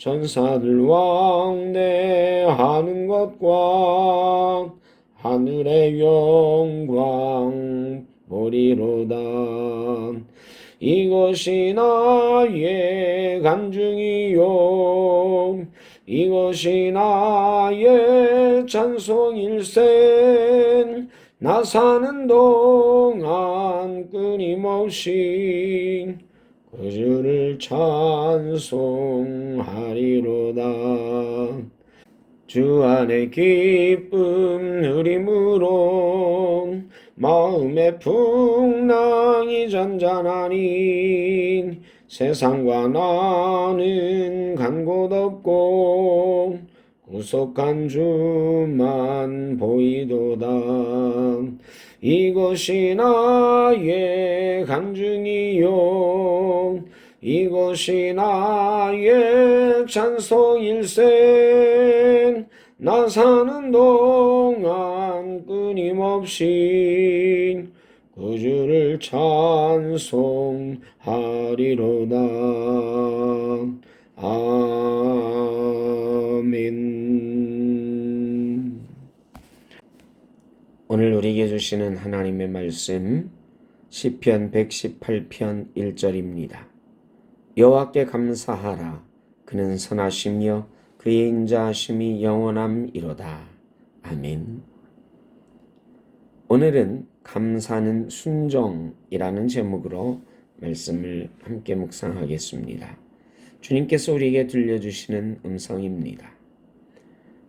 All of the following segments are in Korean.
천사들 왕래하는 것과 하늘의 영광 보리로다. 이것이 나의 간증이요. 이것이 나의 찬송일생 나 사는 동안 끊임없이 그 주를 찬송하리로다. 주 안에 기쁨 누림으로 마음의 풍랑이 잔잔하니 세상과 나는 간 곳 없고 구속한 주만 보이도다 이것이 나의 간증이요. 이것이 나의 찬송일생. 나 사는 동안 끊임없이 그 주를 찬송하리로다. 아 우리에게 주시는 하나님의 말씀 시편 118편 1절입니다. 여호와께 감사하라 그는 선하시며 그의 인자하심이 영원함이로다. 아멘. 오늘은 감사는 순종이라는 제목으로 말씀을 함께 묵상하겠습니다. 주님께서 우리에게 들려주시는 음성입니다.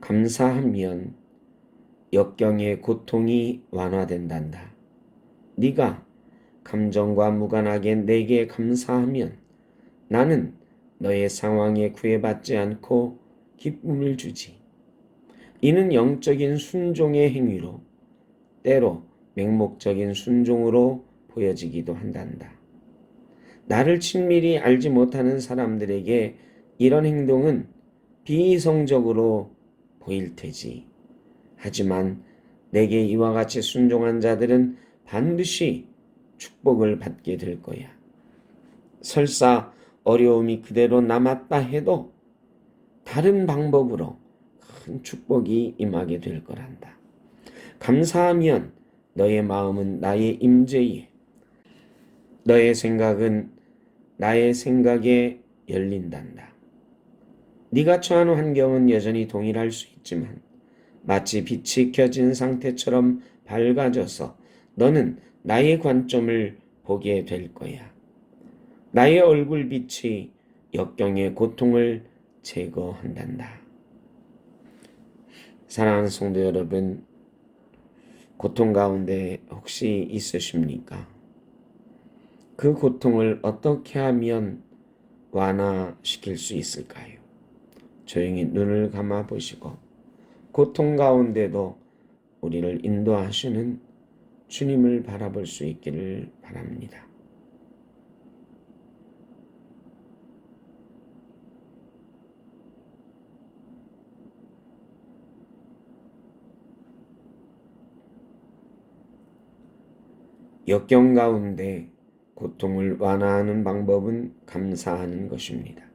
감사하면 역경의 고통이 완화된단다. 네가 감정과 무관하게 내게 감사하면 나는 너의 상황에 구애받지 않고 기쁨을 주지. 이는 영적인 순종의 행위로 때로 맹목적인 순종으로 보여지기도 한단다. 나를 친밀히 알지 못하는 사람들에게 이런 행동은 비이성적으로 보일 테지. 하지만 내게 이와 같이 순종한 자들은 반드시 축복을 받게 될 거야. 설사 어려움이 그대로 남았다 해도 다른 방법으로 큰 축복이 임하게 될 거란다. 감사하면 너의 마음은 나의 임재에, 너의 생각은 나의 생각에 열린단다. 네가 처한 환경은 여전히 동일할 수 있지만 마치 빛이 켜진 상태처럼 밝아져서 너는 나의 관점을 보게 될 거야. 나의 얼굴 빛이 역경의 고통을 제거한단다. 사랑하는 성도 여러분, 고통 가운데 혹시 있으십니까? 그 고통을 어떻게 하면 완화시킬 수 있을까요? 조용히 눈을 감아 보시고 고통 가운데도 우리를 인도하시는 주님을 바라볼 수 있기를 바랍니다. 역경 가운데 고통을 완화하는 방법은 감사하는 것입니다.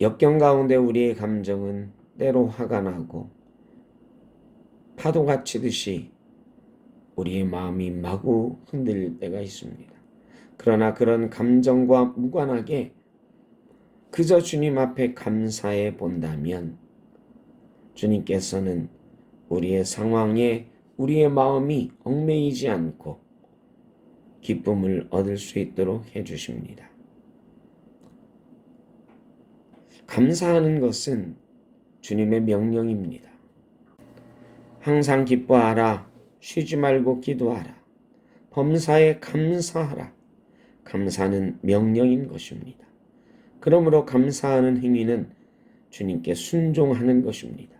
역경 가운데 우리의 감정은 때로 화가 나고 파도가 치듯이 우리의 마음이 마구 흔들릴 때가 있습니다. 그러나 그런 감정과 무관하게 그저 주님 앞에 감사해 본다면 주님께서는 우리의 상황에 우리의 마음이 얽매이지 않고 기쁨을 얻을 수 있도록 해 주십니다. 감사하는 것은 주님의 명령입니다. 항상 기뻐하라. 쉬지 말고 기도하라. 범사에 감사하라. 감사는 명령인 것입니다. 그러므로 감사하는 행위는 주님께 순종하는 것입니다.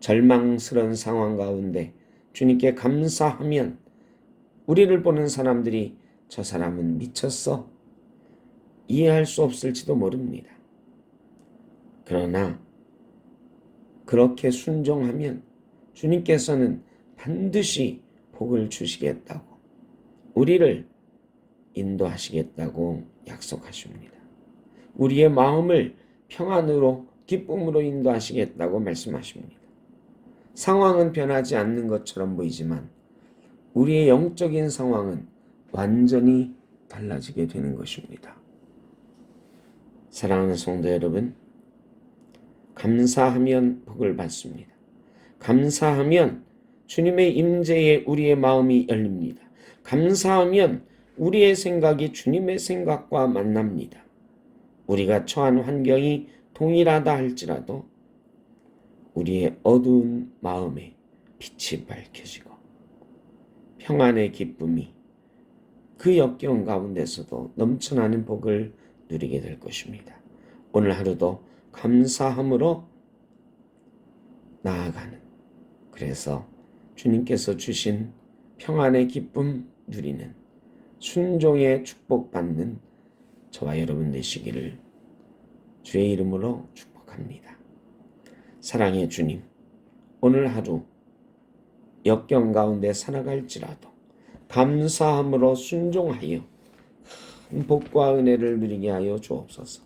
절망스러운 상황 가운데 주님께 감사하면 우리를 보는 사람들이 저 사람은 미쳤어 이해할 수 없을지도 모릅니다. 그러나 그렇게 순종하면 주님께서는 반드시 복을 주시겠다고 우리를 인도하시겠다고 약속하십니다. 우리의 마음을 평안으로 기쁨으로 인도하시겠다고 말씀하십니다. 상황은 변하지 않는 것처럼 보이지만 우리의 영적인 상황은 완전히 달라지게 되는 것입니다. 사랑하는 성도 여러분, 감사하면 복을 받습니다. 감사하면 주님의 임재에 우리의 마음이 열립니다. 감사하면 우리의 생각이 주님의 생각과 만납니다. 우리가 처한 환경이 동일하다 할지라도 우리의 어두운 마음에 빛이 밝혀지고 평안의 기쁨이 그 역경 가운데서도 넘쳐나는 복을 누리게 될 것입니다. 오늘 하루도 감사함으로 나아가는 그래서 주님께서 주신 평안의 기쁨 누리는 순종의 축복받는 저와 여러분 되시기를 주의 이름으로 축복합니다. 사랑의 주님, 오늘 하루 역경 가운데 살아갈지라도 감사함으로 순종하여 큰 복과 은혜를 누리게 하여 주옵소서.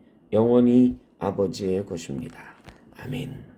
영원히 아버지의 것입니다. 아멘.